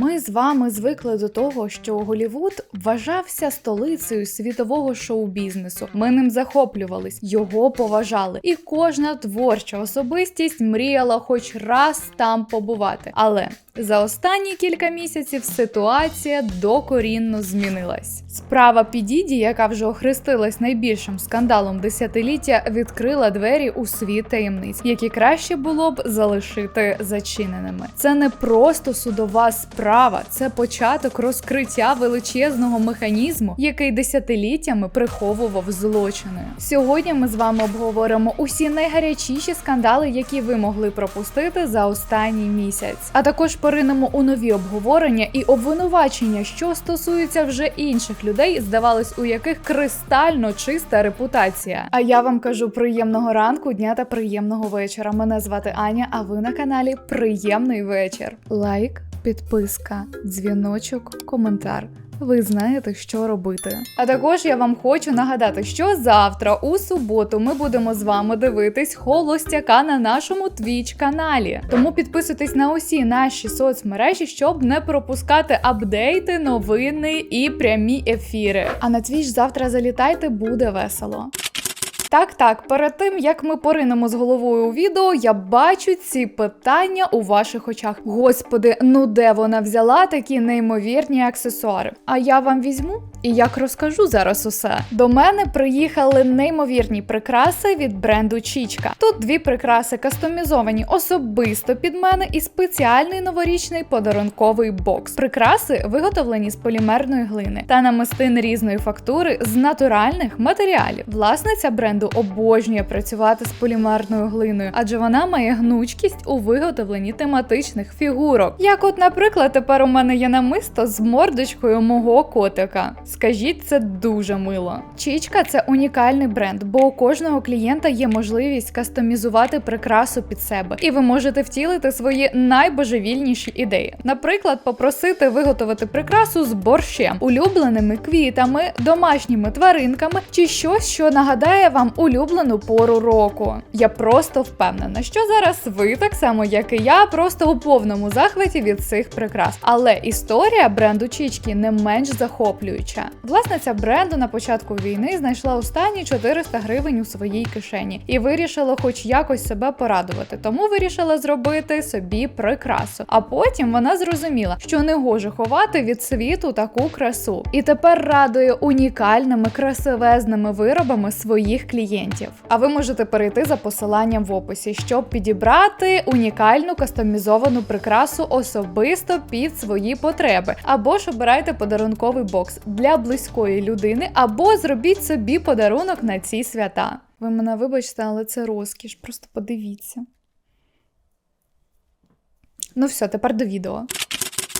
Ми з вами звикли до того, що Голівуд вважався столицею світового шоу-бізнесу. Ми ним захоплювались, його поважали, і кожна творча особистість мріяла хоч раз там побувати. Але за останні кілька місяців ситуація докорінно змінилась. Справа Підіді, яка вже охрестилась найбільшим скандалом десятиліття, відкрила двері у світ таємниць, які краще було б залишити зачиненими. Це не просто судова справа, це початок розкриття величезного механізму, який десятиліттями приховував злочини. Сьогодні ми з вами обговоримо усі найгарячіші скандали, які ви могли пропустити за останній місяць. А також поринемо у нові обговорення і обвинувачення, що стосуються вже інших людей, здавалось, у яких кристально чиста репутація. А я вам кажу приємного ранку, дня та приємного вечора. Мене звати Аня, а ви на каналі Приємний вечір. Лайк, підписка, дзвіночок, коментар. Ви знаєте, що робити. А також я вам хочу нагадати, що завтра, у суботу, ми будемо з вами дивитись холостяка на нашому твіч каналі. Тому підписуйтесь на усі наші соцмережі, щоб не пропускати апдейти, новини і прямі ефіри. А на твіч завтра залітайте, буде весело. Так, так, перед тим як ми поринемо з головою у відео, я бачу ці питання у ваших очах. Господи, ну де вона взяла такі неймовірні аксесуари? А я вам візьму і як розкажу зараз усе. До мене приїхали неймовірні прикраси від бренду Чічка. Тут дві прикраси кастомізовані особисто під мене і спеціальний новорічний подарунковий бокс. Прикраси виготовлені з полімерної глини та намистин різної фактури з натуральних матеріалів. Власниця бренду обожнює працювати з полімерною глиною, адже вона має гнучкість у виготовленні тематичних фігурок. Як, от, наприклад, тепер у мене є намисто з мордочкою мого котика. Скажіть, це дуже мило. Чічка це унікальний бренд, бо у кожного клієнта є можливість кастомізувати прикрасу під себе, і ви можете втілити свої найбожевільніші ідеї. Наприклад, попросити виготовити прикрасу з борщем, улюбленими квітами, домашніми тваринками чи щось, що нагадає вам улюблену пору року. Я просто впевнена, що зараз ви, так само як і я, просто у повному захваті від цих прикрас. Але історія бренду Чічки не менш захоплююча. Власниця бренду на початку війни знайшла останні 400 гривень у своїй кишені і вирішила, хоч якось себе порадувати. Тому вирішила зробити собі прикрасу. А потім вона зрозуміла, що не гоже ховати від світу таку красу. І тепер радує унікальними красивезними виробами своїх клієнтів. А ви можете перейти за посиланням в описі, щоб підібрати унікальну кастомізовану прикрасу особисто під свої потреби. Або ж обирайте подарунковий бокс для близької людини, або зробіть собі подарунок на ці свята. Ви мене вибачте, але це розкіш, просто подивіться. Ну все, тепер до відео.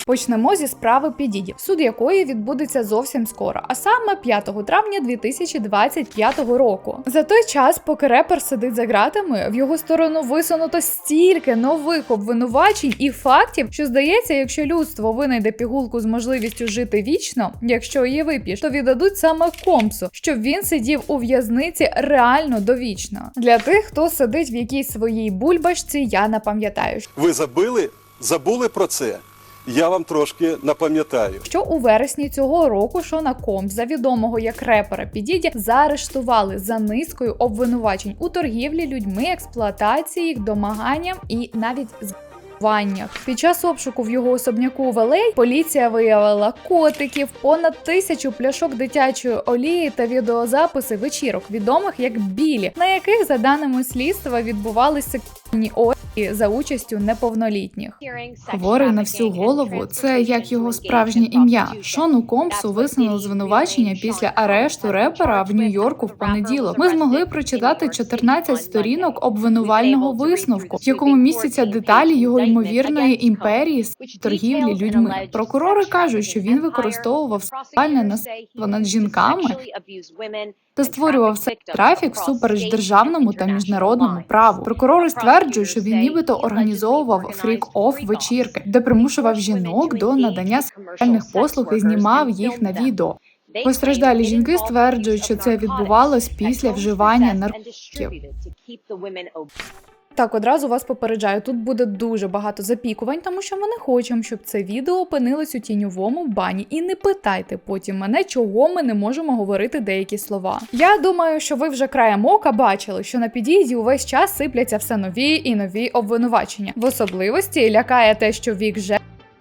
Почнемо зі справи Підіді, суд якої відбудеться зовсім скоро, а саме 5 травня 2025 року. За той час, поки репер сидить за ґратами, в його сторону висунуто стільки нових обвинувачень і фактів, що здається, якщо людство винайде пігулку з можливістю жити вічно, якщо її вип'єш, то віддадуть саме компсу, щоб він сидів у в'язниці реально довічно. Для тих, хто сидить в якійсь своїй бульбашці, я напам'ятаю, Ви забили? Забули про це? Я вам трошки напам'ятаю. що у вересні цього року Шона Комза, відомого як репера Підіді, заарештували за низкою обвинувачень у торгівлі людьми, експлуатації домаганням і навіть з. Під час обшуку в його особняку в поліція виявила котиків, понад тисячу пляшок дитячої олії та відеозаписи вечірок, відомих як білі, на яких, за даними слідства, відбувалися оргії за участю неповнолітніх. Хворий на всю голову це як його справжнє ім'я. Шону Компсу висунули звинувачення після арешту репера в Нью-Йорку в понеділок. Ми змогли прочитати 14 сторінок обвинувального висновку, в якому містяться деталі його ймовірної імперії з торгівлі людьми. Прокурори кажуть, що він використовував сексуальне насильство над жінками та створював цей трафік всупереч державному та міжнародному праву. Прокурори стверджують, що він нібито організовував фрік-оф вечірки, де примушував жінок до надання сексуальних послуг і знімав їх на відео. Постраждалі жінки стверджують, що це відбувалось після вживання наркотиків. Так, одразу вас попереджаю, тут буде дуже багато запікувань, тому що ми не хочемо, щоб це відео опинилось у тіньовому бані. І не питайте потім мене, чого ми не можемо говорити деякі слова. Я думаю, що ви вже краєм ока бачили, що на під'їзді увесь час сипляться все нові і нові обвинувачення. В особливості лякає те, що вік же.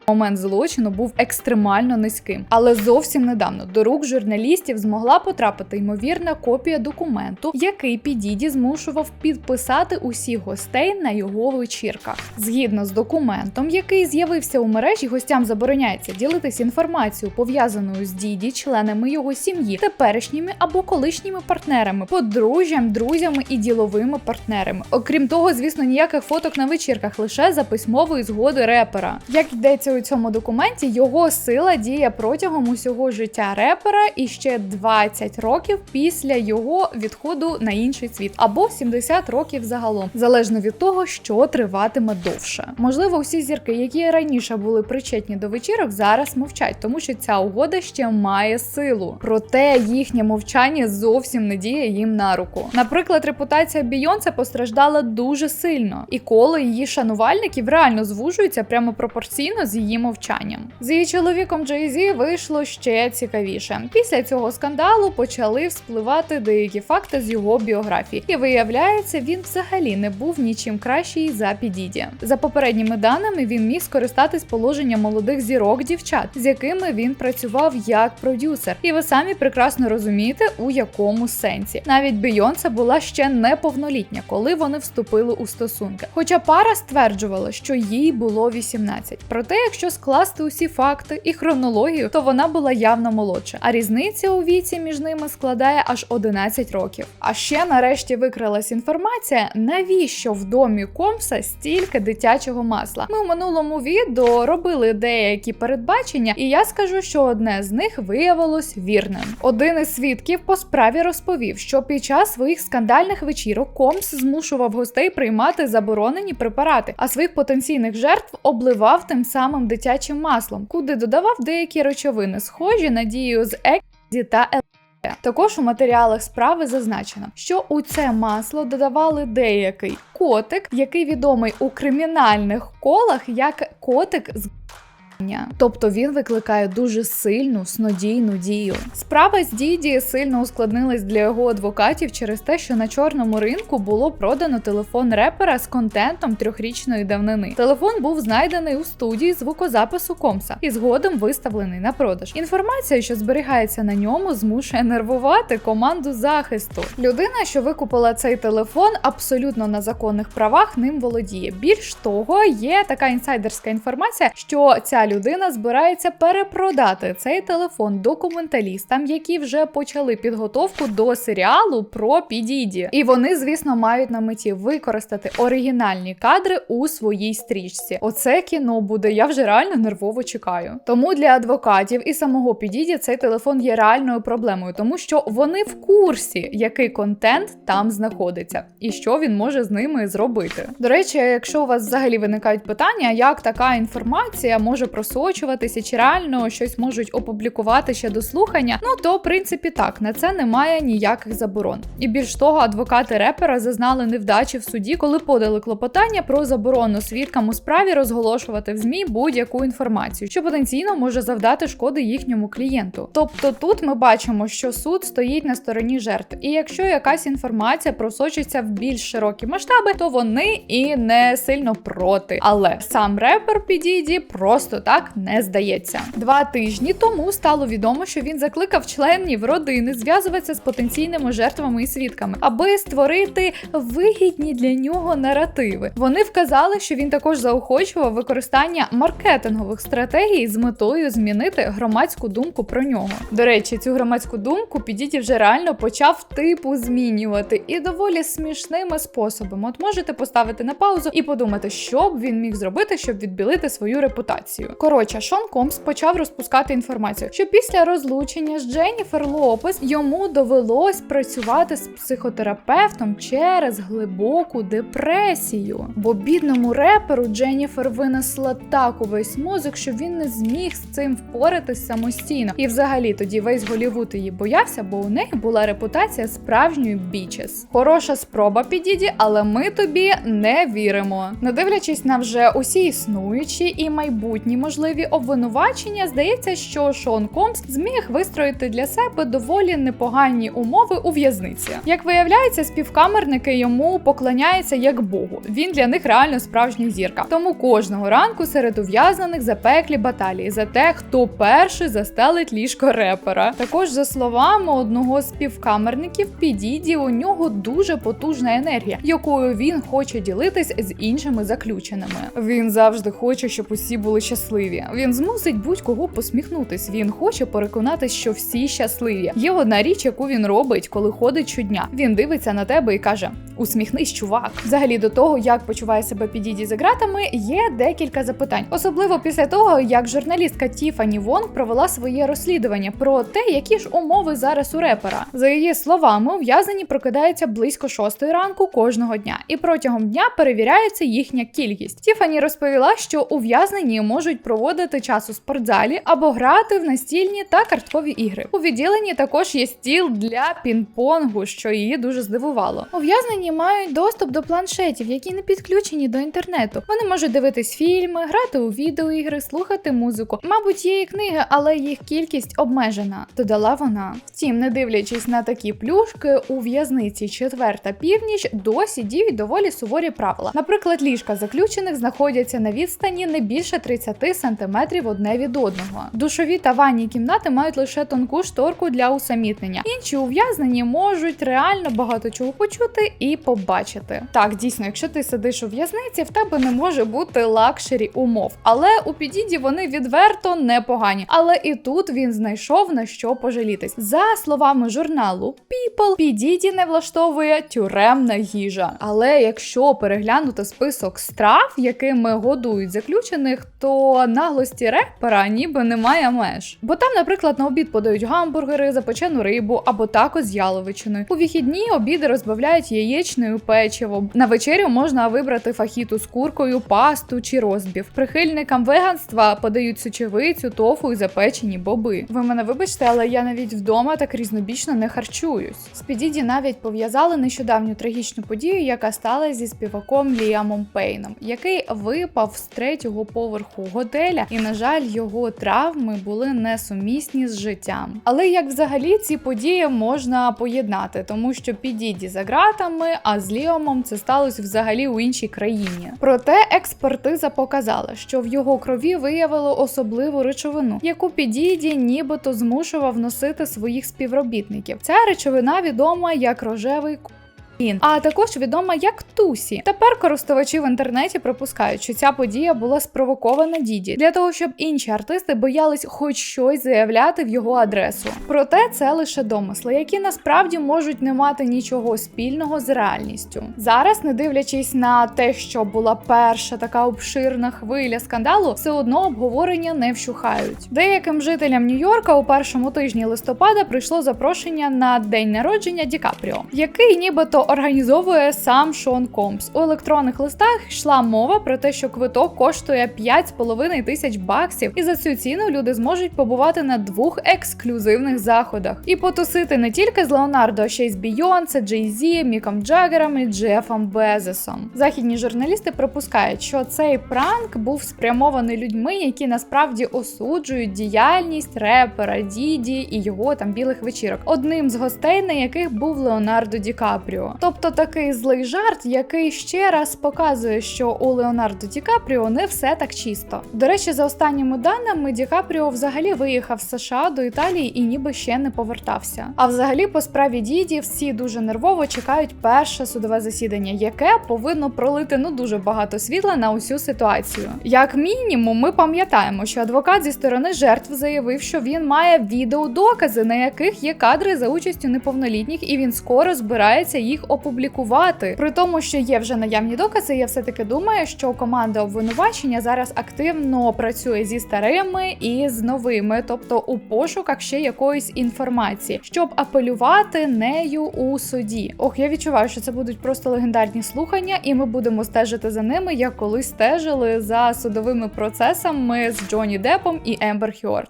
Момент злочину був екстремально низьким, але зовсім недавно до рук журналістів змогла потрапити ймовірна копія документу, який Підіді змушував підписати усіх гостей на його вечірках. Згідно з документом, який з'явився у мережі, гостям забороняється ділитися інформацією, пов'язаною з діді, членами його сім'ї, теперішніми або колишніми партнерами, подружжям, друзями і діловими партнерами. Окрім того, звісно, ніяких фоток на вечірках, лише за письмової згоди репера. Як йдеться у цьому документі, його сила діє протягом усього життя репера і ще 20 років після його відходу на інший світ, або 70 років загалом, залежно від того, що триватиме довше. Можливо, усі зірки, які раніше були причетні до вечірок, зараз мовчать, тому що ця угода ще має силу. Проте їхнє мовчання зовсім не діє їм на руку. Наприклад, репутація Бійонсе постраждала дуже сильно, і коло її шанувальників реально звужується прямо пропорційно з її мовчанням. З її чоловіком Джей Зі вийшло ще цікавіше. Після цього скандалу почали вспливати деякі факти з його біографії, і виявляється, він взагалі не був нічим кращий за Підіді. За попередніми даними, він міг скористатись положенням молодих зірок дівчат, з якими він працював як продюсер. І ви самі прекрасно розумієте, у якому сенсі. Навіть Бейонсе була ще неповнолітня, коли вони вступили у стосунки. Хоча пара стверджувала, що їй було 18. Проте, якщо скласти усі факти і хронологію, то вона була явно молодша. А різниця у віці між ними складає аж 11 років. А ще нарешті викрилась інформація, навіщо в домі Комса стільки дитячого масла. Ми в минулому відео робили деякі передбачення, і я скажу, що одне з них виявилось вірним. Один із свідків по справі розповів, що під час своїх скандальних вечірок Комс змушував гостей приймати заборонені препарати, а своїх потенційних жертв обливав тим самим дитячим маслом, куди додавав деякі речовини, схожі на дію з екзі та ЛСД. Також у матеріалах справи зазначено, що у це масло додавали деякий котик, який відомий у кримінальних колах як котик з г**ня. Тобто він викликає дуже сильну снодійну дію. Справа з Діді сильно ускладнилась для його адвокатів через те, що на чорному ринку було продано телефон репера з контентом трьохрічної давнини. Телефон був знайдений у студії звукозапису Комса і згодом виставлений на продаж. Інформація, що зберігається на ньому, змушує нервувати команду захисту. Людина, що викупила цей телефон, абсолютно на законних правах ним володіє. Більш того, є така інсайдерська інформація, що ця людина збирається перепродати цей телефон документалістам, які вже почали підготовку до серіалу про Підіді. І вони, звісно, мають на меті використати оригінальні кадри у своїй стрічці. Оце кіно буде. Я вже реально нервово чекаю. Тому для адвокатів і самого Підіді цей телефон є реальною проблемою, тому що вони в курсі, який контент там знаходиться, і що він може з ними зробити. До речі, якщо у вас взагалі виникають питання, як така інформація може просочуватися, чи реально щось можуть опублікувати ще до слухання, ну то в принципі так, на це немає ніяких заборон. І більш того, адвокати репера зазнали невдачі в суді, коли подали клопотання про заборону свідкам у справі розголошувати в змі будь-яку інформацію, що потенційно може завдати шкоди їхньому клієнту. Тобто тут ми бачимо, що суд стоїть на стороні жертв, і якщо якась інформація просочиться в більш широкі масштаби, то вони і не сильно проти. Але сам репер Підіді просто так не здається. Два тижні тому стало відомо, що він закликав членів родини зв'язуватися з потенційними жертвами і свідками, аби створити вигідні для нього наративи. Вони вказали, що він також заохочував використання маркетингових стратегій з метою змінити громадську думку про нього. До речі, цю громадську думку Підіді вже реально почав типу змінювати і доволі смішними способами. От можете поставити на паузу і подумати, що б він міг зробити, щоб відбілити свою репутацію. Коротше, Шон Комс почав розпускати інформацію, що після розлучення з Дженніфер Лопес йому довелось працювати з психотерапевтом через глибоку депресію. Бо бідному реперу Дженніфер винесла так увесь мозок, що він не зміг з цим впоратись самостійно. І взагалі тоді весь Голівуд її боявся, бо у неї була репутація справжньої бічес. Хороша спроба підіді, але ми тобі не віримо. Не дивлячись на вже усі існуючі і майбутні можливі обвинувачення, здається, що Шон Комс зміг вистроїти для себе доволі непогані умови у в'язниці. Як виявляється, співкамерники йому поклоняються як Богу. Він для них реально справжня зірка. Тому кожного ранку серед ув'язнених запеклі баталії за те, хто перший застелить ліжко репера. Також, за словами одного з співкамерників, Підіді у нього дуже потужна енергія, якою він хоче ділитись з іншими заключеними. Він завжди хоче, щоб усі були щасливі. Він змусить будь-кого посміхнутись. Він хоче переконатись, що всі щасливі. Є одна річ, яку він робить, коли ходить щодня. Він дивиться на тебе і каже: Усміхнись, чувак. Взагалі до того, як почуває себе Підіді за ґратами, є декілька запитань, особливо після того, як журналістка Тіфані Вонг провела своє розслідування про те, які ж умови зараз у репера. За її словами, ув'язнені прокидаються близько шостої ранку кожного дня, і протягом дня перевіряється їхня кількість. Тіфані розповіла, що ув'язнені можуть проводити час у спортзалі або грати в настільні та карткові ігри. У відділенні також є стіл для пінг-понгу, що її дуже здивувало. Ув'язнені мають доступ до планшетів, які не підключені до інтернету. Вони можуть дивитись фільми, грати у відеоігри, слухати музику. Мабуть, є і книги, але їх кількість обмежена. Додала вона. Втім, не дивлячись на такі плюшки, у в'язниці четверта північ досі діють доволі суворі правила. Наприклад, ліжка заключених знаходяться на відстані не більше 30 сантиметрів одне від одного. Душові та ванні кімнати мають лише тонку шторку для усамітнення. Інші ув'язнені можуть реально багато чого почути і побачити. Так, дійсно, якщо ти сидиш у в'язниці, в тебе не може бути лакшері умов. Але у підіді вони відверто непогані. Але і тут він знайшов на що пожалітись. За словами журналу People, підіді не влаштовує тюремна їжа. Але якщо переглянути список страв, якими годують заключених, то наглості репера ніби немає меж. Бо там, наприклад, на обід подають гамбургери, запечену рибу або тако з яловичиною. У вихідні обіди розбавляють яєчною печивом. На вечерю можна вибрати фахіту з куркою, пасту чи розбів. Прихильникам веганства подають сочевицю, тофу і запечені боби. Ви мене вибачте, але я навіть вдома так різнобічно не харчуюсь. З Підіді навіть пов'язали нещодавню трагічну подію, яка стала зі співаком Ліамом Пейном, який випав з третього поверху готеля, і на жаль, його травми були несумісні з життям. Але як взагалі ці події можна поєднати, тому що Підіді за ґратами, а з Ліомом це сталося взагалі у іншій країні. Проте експертиза показала, що в його крові виявили особливу речовину, яку Підіді нібито змушував носити своїх співробітників. Ця речовина відома як рожевий Ін, а також відома як Тусі. Тепер користувачі в інтернеті припускають, що ця подія була спровокована діді для того, щоб інші артисти боялись хоч щось заявляти в його адресу. Проте це лише домисли, які насправді можуть не мати нічого спільного з реальністю. Зараз, не дивлячись на те, що була перша така обширна хвиля скандалу, все одно обговорення не вщухають. Деяким жителям Нью-Йорка у першому тижні листопада прийшло запрошення на день народження Ді Капріо, який нібито організовує сам Шон Комс. У електронних листах йшла мова про те, що квиток коштує 5,5 тисяч баксів, і за цю ціну люди зможуть побувати на двох ексклюзивних заходах і потусити не тільки з Леонардо, а ще й з Бійонсе, Джей Зі, Міком Джаггером і Джефом Безосом. Західні журналісти припускають, що цей пранк був спрямований людьми, які насправді осуджують діяльність репера Діді і його там білих вечірок. Одним з гостей, на яких був Леонардо Ді Капріо. Тобто такий злий жарт, який ще раз показує, що у Леонардо Ді Капріо не все так чисто. До речі, за останніми даними, Ді Капріо взагалі виїхав з США до Італії і ніби ще не повертався. А взагалі, по справі Діді всі дуже нервово чекають перше судове засідання, яке повинно пролити ну дуже багато світла на усю ситуацію. Як мінімум, ми пам'ятаємо, що адвокат зі сторони жертв заявив, що він має відеодокази, на яких є кадри за участю неповнолітніх, і він скоро збирається їх опублікувати. При тому, що є вже наявні докази, я все таки думаю, що команда обвинувачення зараз активно працює зі старими і з новими, тобто у пошуках ще якоїсь інформації, щоб апелювати нею у суді. Ох, я відчуваю, що це будуть просто легендарні слухання, і ми будемо стежити за ними, як колись стежили за судовими процесами з Джонні Депом і Ембер Хьорд.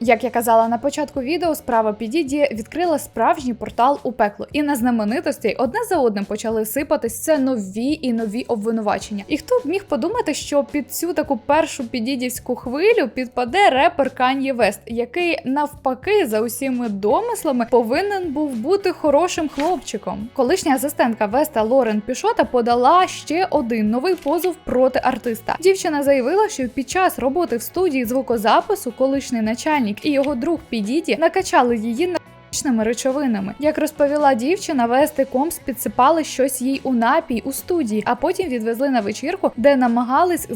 Як я казала на початку відео, справа Підіді відкрила справжній портал у пекло, і на знаменитостей одне за одним почали сипатись це нові і нові обвинувачення. І хто б міг подумати, що під цю таку першу підідівську хвилю підпаде репер Кан'є Вест, який навпаки за усіми домислами повинен був бути хорошим хлопчиком. Колишня асистентка Веста Лорен Пішота подала ще один новий позов проти артиста. Дівчина заявила, що під час роботи в студії звукозапису колишній начальник і його друг Підіді накачали її на речовинами. Як розповіла дівчина, Вести Комс підсипали щось їй у напій у студії, а потім відвезли на вечірку, де намагались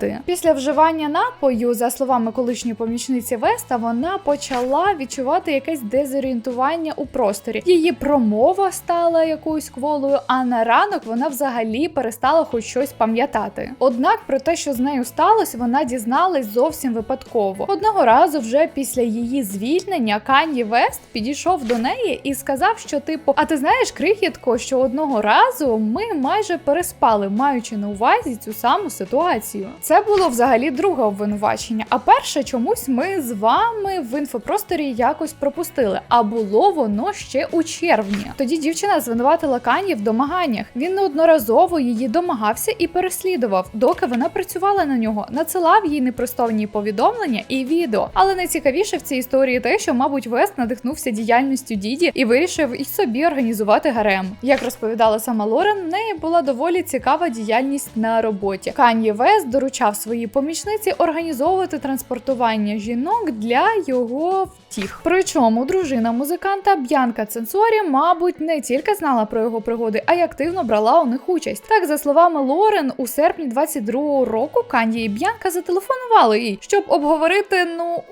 з- Після вживання напою, за словами колишньої помічниці Веста, вона почала відчувати якесь дезорієнтування у просторі. Її промова стала якоюсь кволою, а на ранок вона взагалі перестала хоч щось пам'ятати. Однак про те, що з нею сталося, вона дізналась зовсім випадково. Одного разу, вже після її звільнення, Кан'ї Вест підійшов до неї і сказав, що типу, а ти знаєш, крихітко, що одного разу ми майже переспали, маючи на увазі цю саму ситуацію. Це було взагалі друге обвинувачення. А перше чомусь ми з вами в інфопросторі якось пропустили. А було воно ще у червні. Тоді дівчина звинуватила Кані в домаганнях. Він неодноразово її домагався і переслідував, доки вона працювала на нього, надсилав їй непростовні повідомлення і відео. Але найцікавіше в цій історії те, що, мабуть, Вест надихнувся діяльністю Діді і вирішив і собі організувати гарем. Як розповідала сама Лорен, в неї була доволі цікава діяльність на роботі. Кан'є Вест доручав своїй помічниці організовувати транспортування жінок для його втіх. Причому дружина музиканта Б'янка Ценсорі, мабуть, не тільки знала про його пригоди, а й активно брала у них участь. Так, за словами Лорен, у серпні 22-го року Канді і Б'янка зателефонували їй, щоб обговорити ну.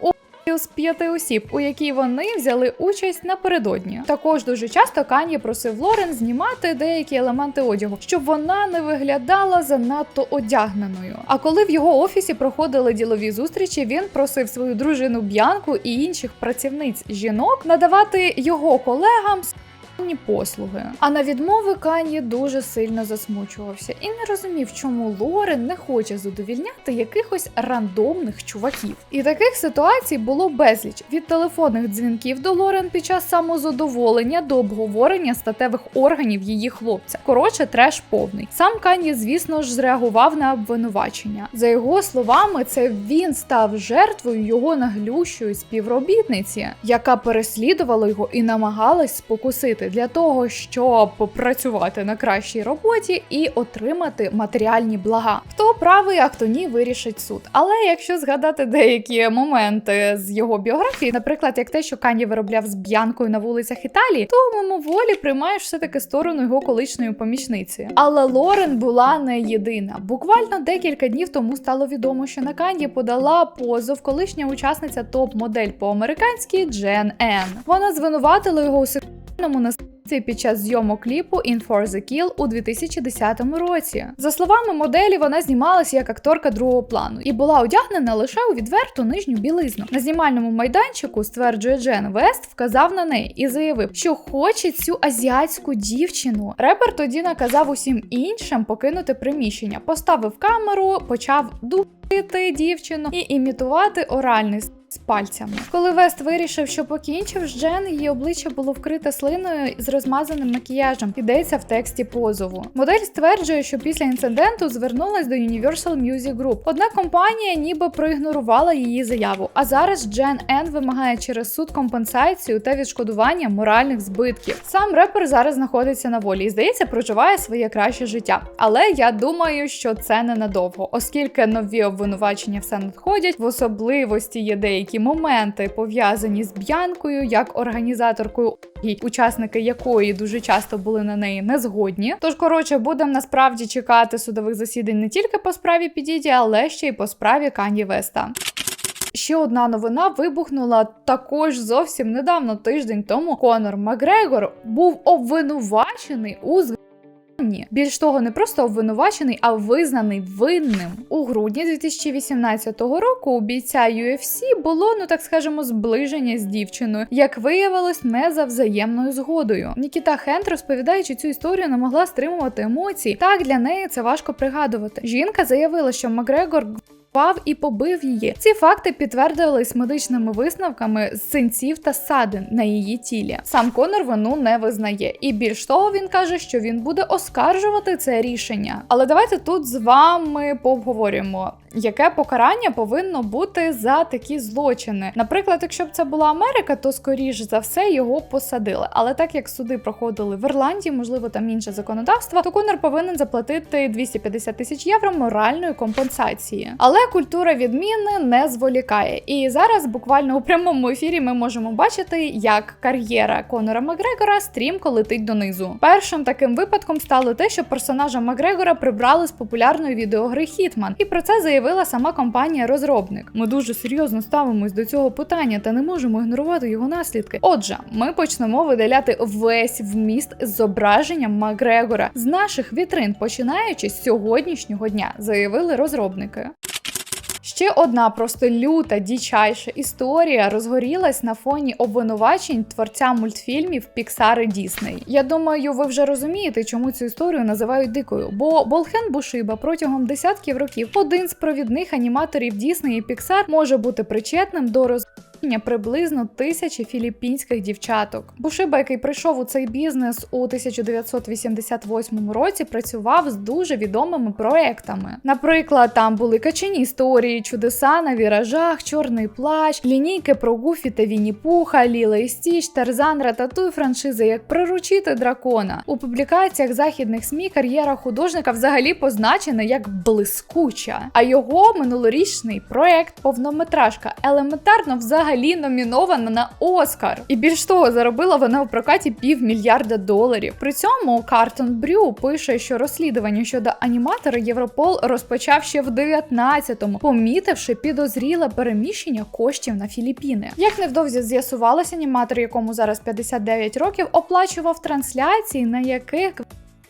З п'яти осіб, у якій вони взяли участь напередодні. Також дуже часто Кан'є просив Лорен знімати деякі елементи одягу, щоб вона не виглядала занадто одягненою. А коли в його офісі проходили ділові зустрічі, він просив свою дружину Б'янку і інших працівниць жінок надавати його колегам послуги. А на відмови Кан'є дуже сильно засмучувався і не розумів, чому Лорен не хоче задовільняти якихось рандомних чуваків. І таких ситуацій було безліч від телефонних дзвінків до Лорен під час самозадоволення до обговорення статевих органів її хлопця. Коротше, треш повний. Сам Кан'є, звісно ж, зреагував на обвинувачення. За його словами, це він став жертвою його наглющої співробітниці, яка переслідувала його і намагалась спокусити для того, щоб працювати на кращій роботі і отримати матеріальні блага. Хто правий, а хто ні, вирішить суд. Але якщо згадати деякі моменти з його біографії, наприклад, як те, що Кані виробляв з б'янкою на вулицях Італії, то мимоволі приймаєш все таки сторону його колишньої помічниці. Але Лорен була не єдина. Буквально декілька днів тому стало відомо, що на Канді подала позов колишня учасниця топ-модель по-американськи Джен Ен. Вона звинуватила його у сексуальному насильстві під час зйомок кліпу In for the Kill у 2010 році. За словами моделі, вона знімалася як акторка другого плану і була одягнена лише у відверту нижню білизну. На знімальному майданчику, стверджує Джен Вест, вказав на неї і заявив, що хоче цю азіатську дівчину. Репер тоді наказав усім іншим покинути приміщення, поставив камеру, почав душити дівчину і імітувати оральний з пальцями. Коли Вест вирішив, що покінчив з Джен, її обличчя було вкрите слиною з розмазаним макіяжем. Йдеться в тексті позову. Модель стверджує, що після інциденту звернулась до Universal Music Group. Однак компанія ніби проігнорувала її заяву. А зараз Джен Ен вимагає через суд компенсацію та відшкодування моральних збитків. Сам репер зараз знаходиться на волі і здається, проживає своє краще життя. Але я думаю, що це ненадовго, оскільки нові обвинувачення все надходять, в особливості є деякі моменти пов'язані з б'янкою, як організаторкою учасники якої дуже часто були на неї незгодні. Тож, коротше, будемо насправді чекати судових засідань не тільки по справі Підіді, але ще й по справі Кані Веста. Ще одна новина вибухнула також зовсім недавно, тиждень тому. Конор Макгрегор був обвинувачений у зґвалтуванні. Більш того, не просто обвинувачений, а визнаний винним. У грудні 2018 року у бійця UFC було, ну так скажемо, зближення з дівчиною, як виявилось, не за взаємною згодою. Нікіта Хент, розповідаючи цю історію, не могла стримувати емоції. Так для неї це важко пригадувати. Жінка заявила, що Макгрегор Впав і побив її. Ці факти підтвердились медичними висновками з синців та ссадин на її тілі. Сам Конор вину не визнає, і більш того, він каже, що він буде оскаржувати це рішення. Але давайте тут з вами пообговорюємо, яке покарання повинно бути за такі злочини. Наприклад, якщо б це була Америка, то скоріш за все його посадили. Але так як суди проходили в Ірландії, можливо, там інше законодавство, то Конор повинен заплатити 250 тисяч євро моральної компенсації. Але культура відміни не зволікає. І зараз буквально у прямому ефірі ми можемо бачити, як кар'єра Конора Макгрегора стрімко летить донизу. Першим таким випадком стало те, що персонажа Макгрегора прибрали з популярної відеогри Хітман, і про це заявила сама компанія-розробник. Ми дуже серйозно ставимось до цього питання та не можемо ігнорувати його наслідки. Отже, ми почнемо видаляти весь вміст з зображенням Макгрегора з наших вітрин, починаючи з сьогоднішнього дня, заявили розробники. Ще одна просто люта дічайша історія розгорілась на фоні обвинувачень творця мультфільмів Піксари Дісней. Я думаю, ви вже розумієте, чому цю історію називають дикою. Бо Болхен Бушиба протягом десятків років один з провідних аніматорів Дісней і Піксар може бути причетним до роз приблизно тисячі філіппінських дівчаток. Бушиба, який прийшов у цей бізнес у 1988 році, працював з дуже відомими проектами. Наприклад, там були качені історії, чудеса на віражах, чорний плащ, лінійки про Гуфі та Вінні Пуха, Ліла і Стіч, Тарзан, Рататуй, франшизи як приручити дракона. У публікаціях західних СМІ кар'єра художника взагалі позначена як блискуча, а його минулорічний проект повнометражка елементарно взагалі взагалі номінована на Оскар. І більш того, заробила вона в прокаті півмільярда доларів. При цьому Картон Брю пише, що розслідування щодо аніматора Європол розпочав ще в 19-му, помітивши підозріле переміщення коштів на Філіппіни. Як невдовзі з'ясувалося, аніматор, якому зараз 59 років, оплачував трансляції, на яких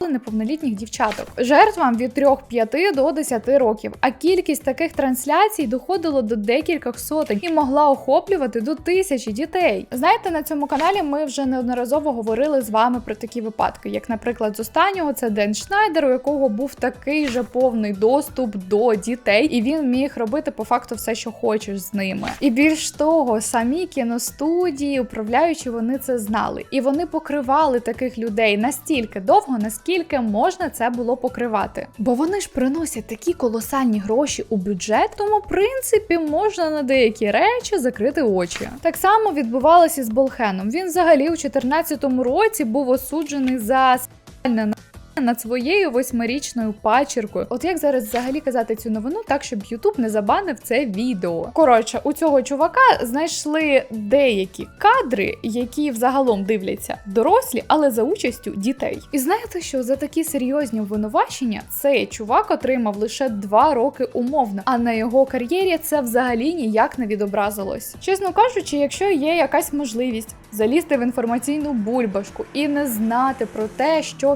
неповнолітніх дівчаток, жертвам від 3-5 до 10 років. А кількість таких трансляцій доходило до декількох сотень і могла охоплювати до тисячі дітей. Знаєте, на цьому каналі ми вже неодноразово говорили з вами про такі випадки, як, наприклад, з останнього це Ден Шнайдер, у якого був такий же повний доступ до дітей, і він міг робити по факту все, що хочеш з ними. І більш того, самі кіностудії, управляючи, вони це знали, і вони покривали таких людей настільки довго, наскільки наскільки можна це було покривати. Бо вони ж приносять такі колосальні гроші у бюджет, тому в принципі можна на деякі речі закрити очі. Так само відбувалося з Болхеном. Він взагалі у 2014 році був осуджений за спільне над своєю восьмирічною пачеркою. От як зараз взагалі казати цю новину, так щоб Ютуб не забанив це відео. Коротше, у цього чувака знайшли деякі кадри, які взагалом дивляться дорослі, але за участю дітей. І знаєте, що за такі серйозні обвинувачення цей чувак отримав лише два роки умовно, а на його кар'єрі це взагалі ніяк не відобразилось. Чесно кажучи, якщо є якась можливість залізти в інформаційну бульбашку і не знати про те, що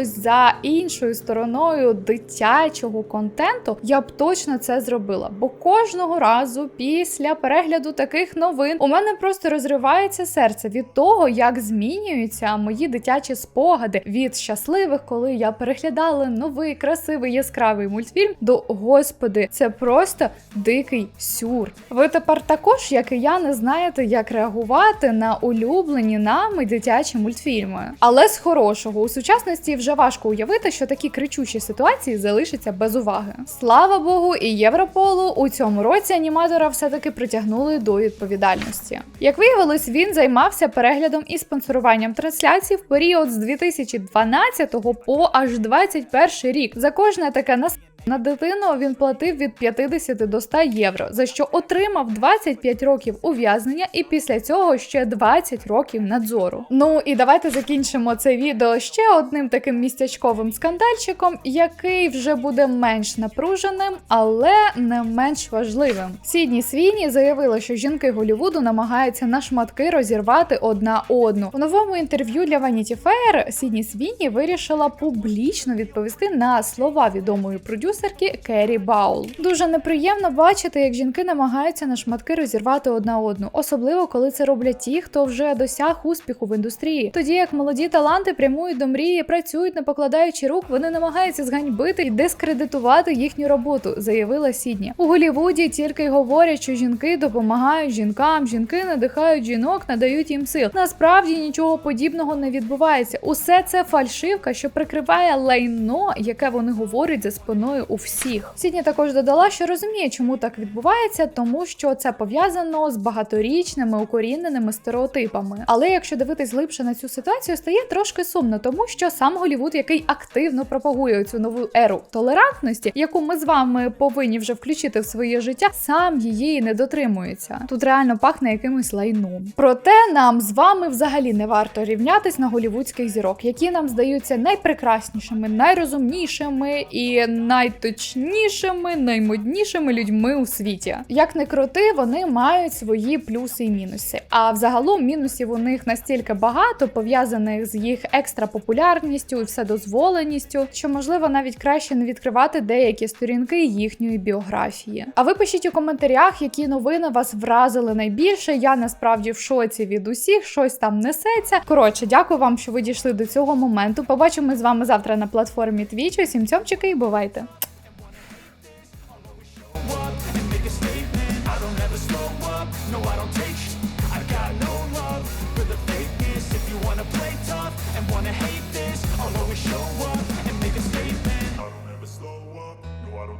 відбувалось за іншою стороною дитячого контенту, я б точно це зробила. Бо кожного разу після перегляду таких новин у мене просто розривається серце від того, як змінюються мої дитячі спогади від щасливих, коли я переглядала новий красивий яскравий мультфільм, до господи, це просто дикий сюр. Ви тепер також, як і я, не знаєте, як реагувати на улюблені нами дитячі мультфільми. Але з хорошого у сучасності вже важко уявити, що такі кричущі ситуації залишаться без уваги. Слава Богу, і Європолу у цьому році аніматора все-таки притягнули до відповідальності. Як виявилось, він займався переглядом і спонсоруванням трансляцій в період з 2012 по аж 21 рік. За кожне таке нас На дитину він платив від 50 до 100 євро, за що отримав 25 років ув'язнення і після цього ще 20 років надзору. Ну і давайте закінчимо це відео ще одним таким містячковим скандальчиком, який вже буде менш напруженим, але не менш важливим. Сідні Свіні заявила, що жінки Голівуду намагаються на шматки розірвати одна одну. У новому інтерв'ю для Vanity Fair Сідні Свіні вирішила публічно відповісти на слова відомої продюсерки Керрі Баул. Дуже неприємно бачити, як жінки намагаються на шматки розірвати одна одну, особливо коли це роблять ті, хто вже досяг успіху в індустрії. Тоді як молоді таланти прямують до мрії, працюють, не покладаючи рук, вони намагаються зганьбити і дискредитувати їхню роботу, заявила Сідні. У Голівуді тільки й говорять, що жінки допомагають жінкам, жінки надихають жінок, надають їм сил. Насправді нічого подібного не відбувається. Усе це фальшивка, що прикриває лайно, яке вони говорять за спиною у всіх. Сідні також додала, що розуміє, чому так відбувається, тому що це пов'язано з багаторічними укоріненими стереотипами. Але якщо дивитись глибше на цю ситуацію, стає трошки сумно, тому що сам Голівуд, який активно пропагує цю нову еру толерантності, яку ми з вами повинні вже включити в своє життя, сам її не дотримується. Тут реально пахне якимось лайном. Проте нам з вами взагалі не варто рівнятись на голівудських зірок, які нам здаються найпрекраснішими, найрозумнішими і найточнішими, наймоднішими людьми у світі. Як не крути, вони мають свої плюси і мінуси. А взагалом мінусів у них настільки багато, пов'язаних з їх екстра популярністю і вседозволеністю, що можливо навіть краще не відкривати деякі сторінки їхньої біографії. А ви пишіть у коментарях, які новини вас вразили найбільше. Я насправді в шоці від усіх, щось там несеться. Коротше, дякую вам, що ви дійшли до цього моменту. Побачимось з вами завтра на платформі Twitch. Усім цьомчики і бувайте!